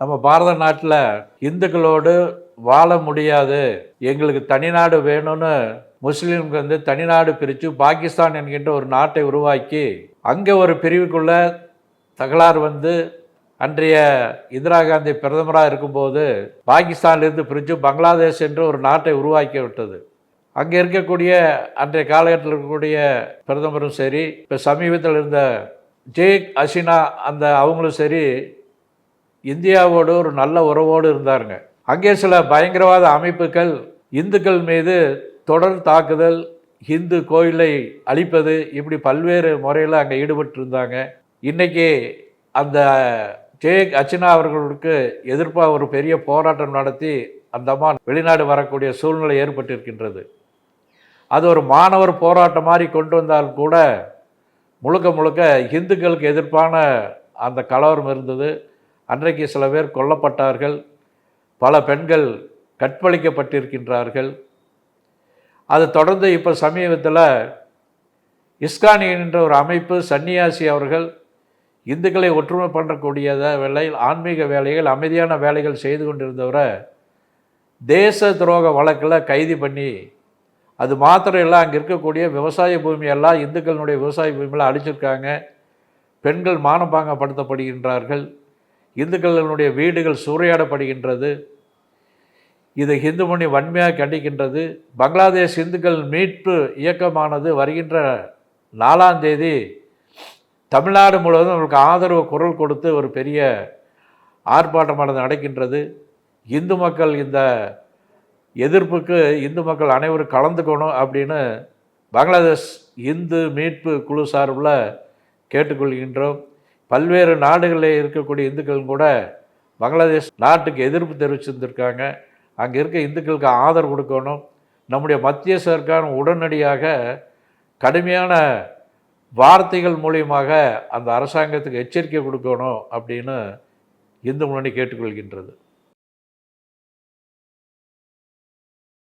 நம்ம பாரத நாட்டில் இந்துக்களோடு வாழ முடியாது. எங்களுக்கு தனிநாடு வேணும்னு முஸ்லீம்க்கு வந்து தனிநாடு பிரித்து பாகிஸ்தான் என்கின்ற ஒரு நாட்டை உருவாக்கி அங்கே ஒரு பிரிவுக்குள்ள தகலாறு வந்து அன்றைய இந்திரா காந்தி பிரதமராக இருக்கும்போது பாகிஸ்தான்லேருந்து பிரித்து பங்களாதேஷ் என்று ஒரு நாட்டை உருவாக்கி விட்டது. அங்கே இருக்கக்கூடிய அன்றைய காலகட்டத்தில் இருக்கக்கூடிய பிரதமரும் சரி இப்போ சமீபத்தில் இருந்த ஜெய்க் ஹசீனா அந்த அவங்களும் சரி இந்தியாவோடு ஒரு நல்ல உறவோடு இருந்தாருங்க. அங்கே சில பயங்கரவாத அமைப்புகள் இந்துக்கள் மீது தொடர் தாக்குதல் ஹிந்து கோயிலை அழிப்பது இப்படி பல்வேறு முறையில் அங்கே ஈடுபட்டு இருந்தாங்க இன்றைக்கி அந்த ஜே அர்ச்சனா அவர்களுக்கு எதிர்ப்பாக ஒரு பெரிய போராட்டம் நடத்தி அந்த அம்மா வெளிநாடு வரக்கூடிய சூழ்நிலை ஏற்பட்டிருக்கின்றது. அது ஒரு மாணவர் போராட்டம் மாதிரி கொண்டு வந்தால் கூட முழுக்க முழுக்க இந்துக்களுக்கு எதிர்ப்பான அந்த கலவரம் இருந்தது. அன்றைக்கு சில பேர் கொல்லப்பட்டார்கள் பல பெண்கள் கற்பழிக்கப்பட்டிருக்கின்றார்கள். அது தொடர்ந்து இப்போ சமீபத்தில் இஸ்கானி என்ற ஒரு அமைப்பு சன்னியாசி அவர்கள் இந்துக்களை ஒற்றுமை பண்ணக்கூடிய வேலையில் ஆன்மீக வேலைகள் அமைதியான வேலைகள் செய்து கொண்டிருந்தவரை தேச துரோக வழக்கில் கைது பண்ணி அது மாத்திரம் இல்லை அங்கே இருக்கக்கூடிய விவசாய பூமியெல்லாம் இந்துக்களினுடைய விவசாய பூமியெல்லாம் அழிச்சிருக்காங்க. பெண்கள் மானபாங்கப்படுத்தப்படுகின்றார்கள். இந்துக்களினுடைய வீடுகள் சூறையாடப்படுகின்றது. இதை ஹிந்து மணி வன்மையாக கண்டிக்கின்றது. பங்களாதேஷ் இந்துக்கள் மீட்பு இயக்கமானது வருகின்ற நாலாம் தேதி தமிழ்நாடு முழுவதும் அவர்களுக்கு ஆதரவு குரல் கொடுத்து ஒரு பெரிய ஆர்ப்பாட்டமானது நடக்கின்றது. இந்து மக்கள் இந்த எதிர்ப்புக்கு இந்து மக்கள் அனைவரும் கலந்துக்கணும் அப்படின்னு பங்களாதேஷ் இந்து மீட்பு குழு சார்பில் கேட்டுக்கொள்கின்றோம். பல்வேறு நாடுகளில் இருக்கக்கூடிய இந்துக்கள் கூட பங்களாதேஷ் நாட்டுக்கு எதிர்ப்பு தெரிவிச்சிருந்திருக்காங்க. அங்கே இருக்க இந்துக்களுக்கு ஆதரவு கொடுக்கணும். நம்முடைய மத்திய சர்க்கார் உடனடியாக கடுமையான வார்த்தைகள் மூலியமாக அந்த அரசாங்கத்துக்கு எச்சரிக்கை கொடுக்கணும் அப்படின்னு இந்து முன்னணி கேட்டுக்கொள்கின்றது.